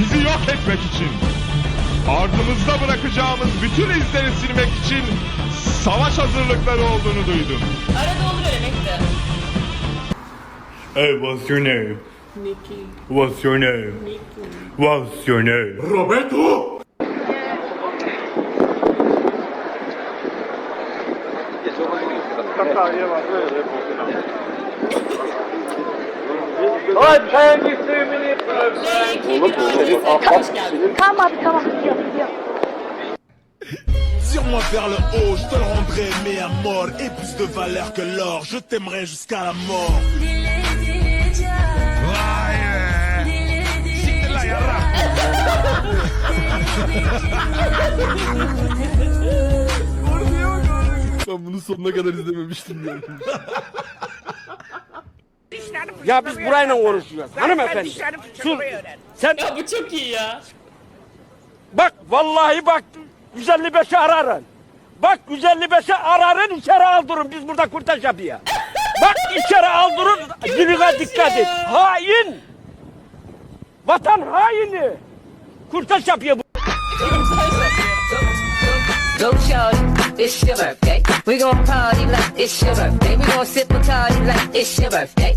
bizi yok etmek için, ardımızda bırakacağımız bütün izleri silmek için savaş hazırlıkları olduğunu duydum. Arada olur öyle bekle. Hey, what's your name? Nikki, What's your name? Nikki. What's your name? Roberto! Oğlum bu senin Hoş geldin. Tamam abi tamam gidiyorum gidiyorum. Tire-moi vers le haut, je te le rendrai, mais à mort. Et plus de valeur que l'or, je t'aimerai jusqu'à la mort. Lan. Ben bunu sonuna kadar izlememiştim ya. Ya biz burayla konuşuyoruz hanımefendi. Sus. Sen Ya bu çok iyi ya. bak vallahi bak 155'i ararın. Bak 155'i ararın içeri aldırın biz burada kurtaş yapıyor. Bak içeri aldırın diline dikkat et. Hain. Vatan haini. Kurtaş yapıyor bu. Go shorty, it's your birthday. We gon' party like it's your birthday. We gon' sip a party like it's your birthday.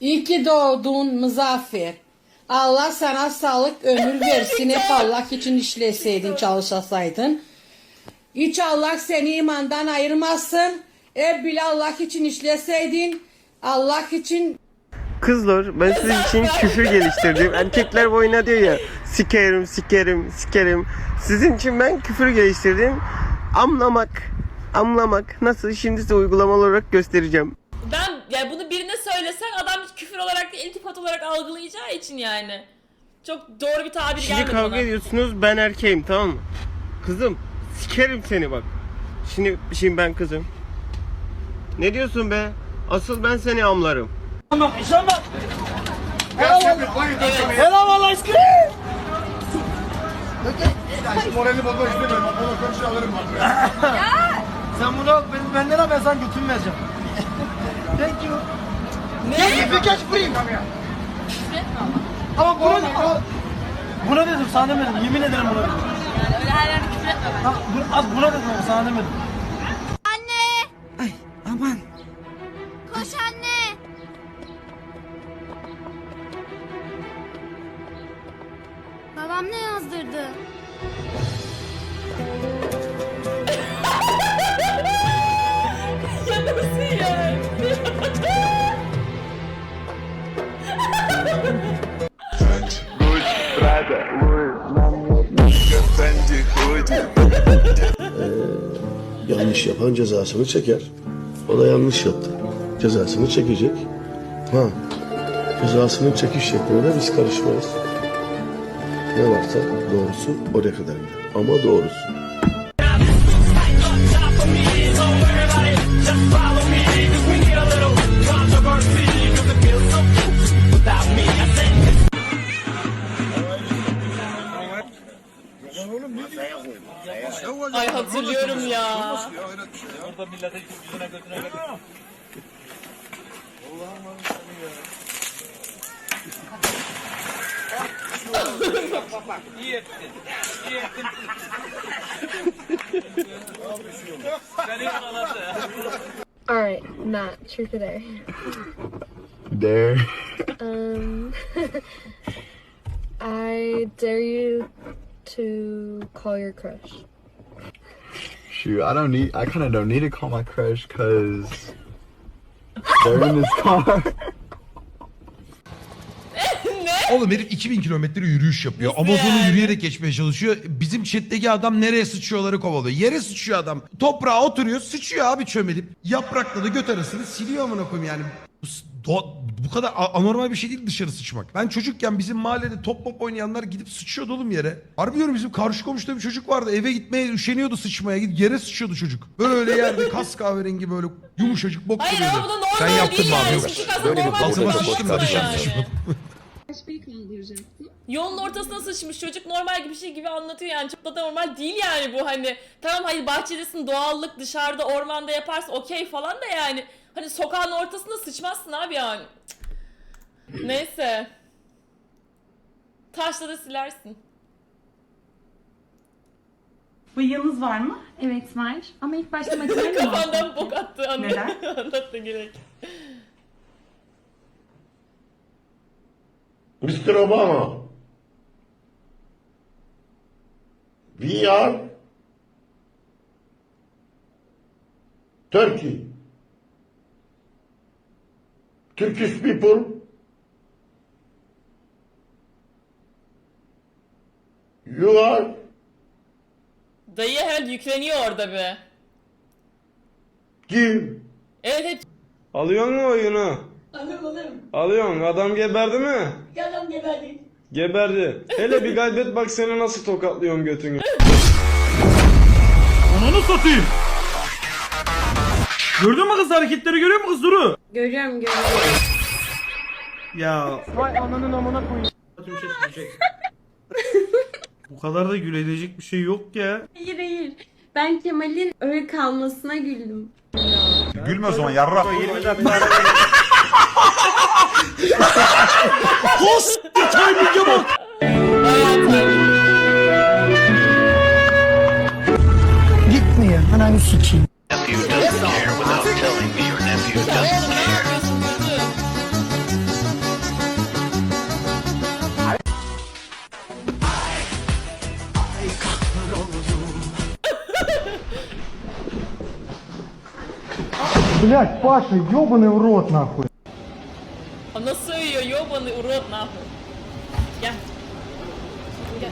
İyi ki doğdun Muzaffer. Allah sana sağlık ömür versin. Hep Allah için işleseydin, çalışasaydın. Hiç Allah seni imandan ayırmasın. Hep bile Allah için işleseydin. Allah için Kızlar ben sizin için küfür geliştirdim. Erkekler boyuna diyor ya sikerim sikerim sikerim. Sizin için ben küfür geliştirdim. Amlamak amlamak nasıl şimdi size uygulamalı olarak göstereceğim. Ben yani bunu birine söylesen adam küfür olarak değil iltifat olarak algılayacağı için yani. Çok doğru bir tabir Şimdi gelmedi kavga bana. ediyorsunuz ben erkeğim tamam mı? Kızım sikerim seni bak. Şimdi şimdi ben kızım. Ne diyorsun be? Asıl ben seni amlarım. Sen bunu ben, benden al ben sana götürmeyeceğim. Thank you. Ne? Bir kaç vurayım. Ama buna, buna dedim sana demedim. Yemin ederim buna dedim. Yani öyle her yerde küfür etme ben. buna, buna dedim ama sana demedim. Anne. Ay aman. Koş anne. Babam ne yazdırdı? Yanlış yapan cezasını çeker. O da yanlış yaptı. Cezasını çekecek. Ha. Cezasının çekiş şekline de biz karışmayız. Ne varsa doğrusu oraya kadar gider. Ama doğrusu. Oğlum ne Ay hatırlıyorum ya. Millete yüzüne götüne. Allah'ım seni ya. All right, Matt, truth or dare? Dare. um, I dare you to call your crush? Shoot, I don't need. I kind of don't need to call my crush because they're in this car. Oğlum herif 2000 kilometre yürüyüş yapıyor. Nasıl Amazon'u yani? yürüyerek geçmeye çalışıyor. Bizim chatteki adam nereye sıçıyorları kovalıyor. Yere sıçıyor adam. Toprağa oturuyor sıçıyor abi çömelip. Yaprakla da göt arasını siliyor amına koyayım yani. Do- bu kadar anormal bir şey değil dışarı sıçmak. Ben çocukken bizim mahallede top top oynayanlar gidip sıçıyordu oğlum yere. Harbi diyorum bizim karşı komşuda bir çocuk vardı. Eve gitmeye üşeniyordu sıçmaya. Gidip yere sıçıyordu çocuk. Böyle yerde kas kahverengi böyle yumuşacık bok Hayır duruyordu. ama bu da normal Sen yaptın değil mı yani. abi? Çocuk aslında normal bir Altıma sıçtım da dışarı yani. sıçmadım. Yolun ortasına sıçmış. Çocuk normal gibi bir şey gibi anlatıyor yani. Çok da normal değil yani bu. Hani tamam hayır bahçedesin doğallık dışarıda ormanda yaparsın okey falan da yani. Hani sokağın ortasında sıçmazsın abi yani. Cık. neyse. Taşla da silersin. Bıyığınız var mı? Evet var. Ama ilk başta makineyle mi kafandan bok attı. Anlat, Neden? anlat da gerek Mr. Obama. We are Turkey. Turkish people you are dayı herhalde yükleniyor orada be give evet hep Alıyor mu oyunu? Alırım alırım. Alıyorsun. Adam geberdi mi? Adam geberdi. Geberdi. Hele bir kaybet bak seni nasıl tokatlıyorum götünü. Onu satayım. Gördün mü kız hareketleri görüyor musun kız Duru? Görüyorum görüyorum. Ya. Vay ananın amına koyayım. Bu kadar da gülecek bir şey yok ya. Hayır hayır. Ben Kemal'in öyle kalmasına güldüm. Gülme o zaman yarra. 20 dakika. Блять, Паша, ёбаный в рот нахуй. Nasıl söylüyor yobanı urot ne yapıyor? Gel. Gel.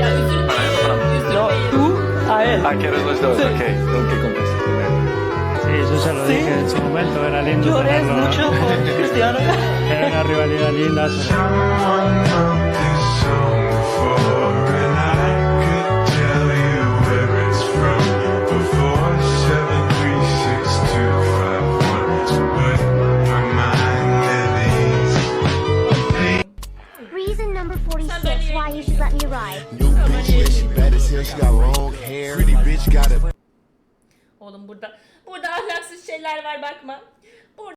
Ya üzülmeyin. Üzülmeyin. A él. Ah, que eres los dos, ok. Ok, compas. Sí, yo se lo dije en su momento, era lindo. Lloré mucho por Cristiano. Era una rivalidad linda. Burada burada ahlaksız şeyler var bakma. Burada